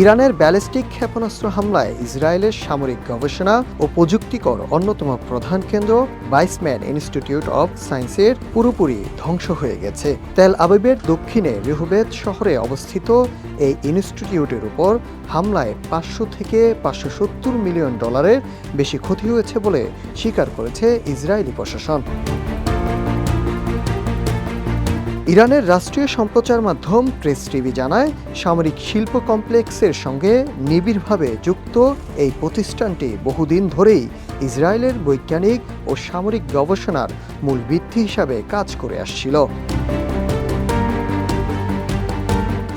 ইরানের ব্যালিস্টিক ক্ষেপণাস্ত্র হামলায় ইসরায়েলের সামরিক গবেষণা ও প্রযুক্তিকর অন্যতম প্রধান কেন্দ্র বাইসম্যান ইনস্টিটিউট অব সায়েন্সের পুরোপুরি ধ্বংস হয়ে গেছে। তেল আবিবের দক্ষিণে রেহুবেদ শহরে অবস্থিত এই ইনস্টিটিউটের উপর হামলায় পাঁচশো থেকে পাঁচশো সত্তর মিলিয়ন ডলারের বেশি ক্ষতি হয়েছে বলে স্বীকার করেছে ইসরায়েলি প্রশাসন। ইরানের রাষ্ট্রীয় সম্প্রচার মাধ্যম প্রেস টিভি জানায়, সামরিক শিল্প কমপ্লেক্সের সঙ্গে নিবিড়ভাবে যুক্ত এই প্রতিষ্ঠানটি বহুদিন ধরেই ইসরায়েলের বৈজ্ঞানিক ও সামরিক গবেষণার মূল ভিত্তি হিসাবে কাজ করে আসছিল।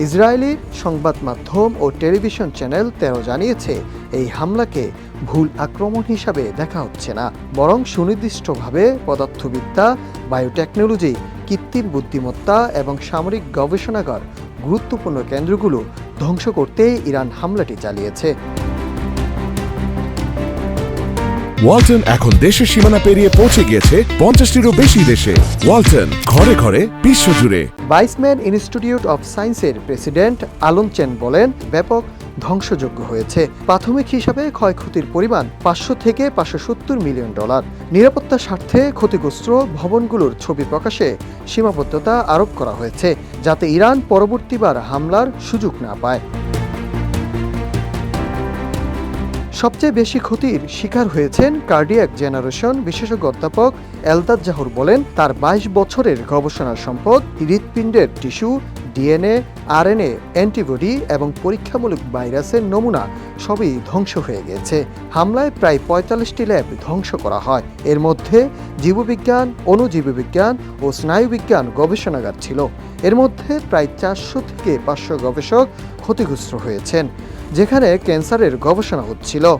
ইসরায়েলি সংবাদ মাধ্যম ও টেলিভিশন চ্যানেল তেরো জানিয়েছে, এই হামলাকে ভুল আক্রমণ হিসাবে দেখা হচ্ছে না। বরং সুনির্দিষ্টভাবে পদার্থবিদ্যা, বায়োটেকনোলজি, কৃত্রিম বুদ্ধিমত্তা এবং সামরিক গবেষণাগার গুরুত্বপূর্ণ কেন্দ্রগুলো ধ্বংস করতে ইরান হামলাটি চালিয়েছে। ওয়ালটন এখন দেশের সীমানা পেরিয়ে পৌঁছে গিয়েছে পঞ্চাশটিরও বেশি দেশে। ওয়ালটন, ঘরে ঘরে, বিশ্বজুড়ে। বাইসম্যান ইনস্টিটিউট অফ সায়েন্সের প্রেসিডেন্ট আলন চেন বলেন, ব্যাপক ধ্বংসযোগ্য হয়েছে। প্রাথমিক হিসাবে ক্ষয়ক্ষতির পরিমাণ পাঁচশো থেকে পাঁচশো সত্তর মিলিয়ন ডলার। নিরাপত্তার স্বার্থে ক্ষতিগ্রস্ত ভবনগুলোর ছবি প্রকাশে সীমাবদ্ধতা আরোপ করা হয়েছে, যাতে ইরান পরবর্তীবার হামলার সুযোগ না পায়। সবচেয়ে বেশি ক্ষতির শিকার হয়েছেন কার্ডিয়াক জেনারেশন বিশেষজ্ঞ অধ্যাপক এলদাদ জাহর বলেন, তার বাইশ বছরের গবেষণার সম্পদ, হৃৎপিণ্ডের টিস্যু, ডিএনএ, আরএনএ, অ্যান্টিবডি এবং পরীক্ষামূলক ভাইরাসের নমুনা সবই ধ্বংস হয়ে গেছে। হামলায় প্রায় পঁয়তাল্লিশটি ল্যাব ধ্বংস করা হয়। এর মধ্যে জীববিজ্ঞান, অণুজীববিজ্ঞান ও স্নায়ুবিজ্ঞান গবেষণাগার ছিল। এর মধ্যে প্রায় চারশো থেকে পাঁচশো গবেষক ক্ষতিগ্রস্ত হয়েছেন। যেখানে ক্যান্সারের গবেষণা হচ্ছিল।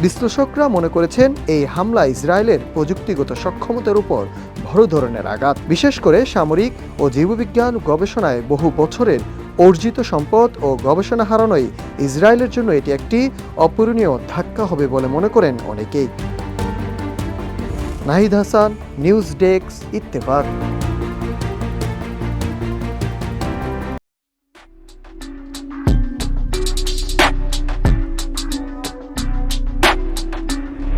বিশ্লেষকরা মনে করেছেন এই হামলা ইসরায়েলের প্রযুক্তিগত সক্ষমতার উপর বড় ধরনের আঘাত। বিশেষ করে সামরিক ও জীববিজ্ঞান গবেষণায় বহু বছরের অর্জিত সম্পদ ও গবেষণা হারানোই ইসরায়েলের জন্য এটি একটি অপূরণীয় ধাক্কা হবে বলে মনে করেন অনেকেই। Nahid Hasan, news desk, Ittefaq.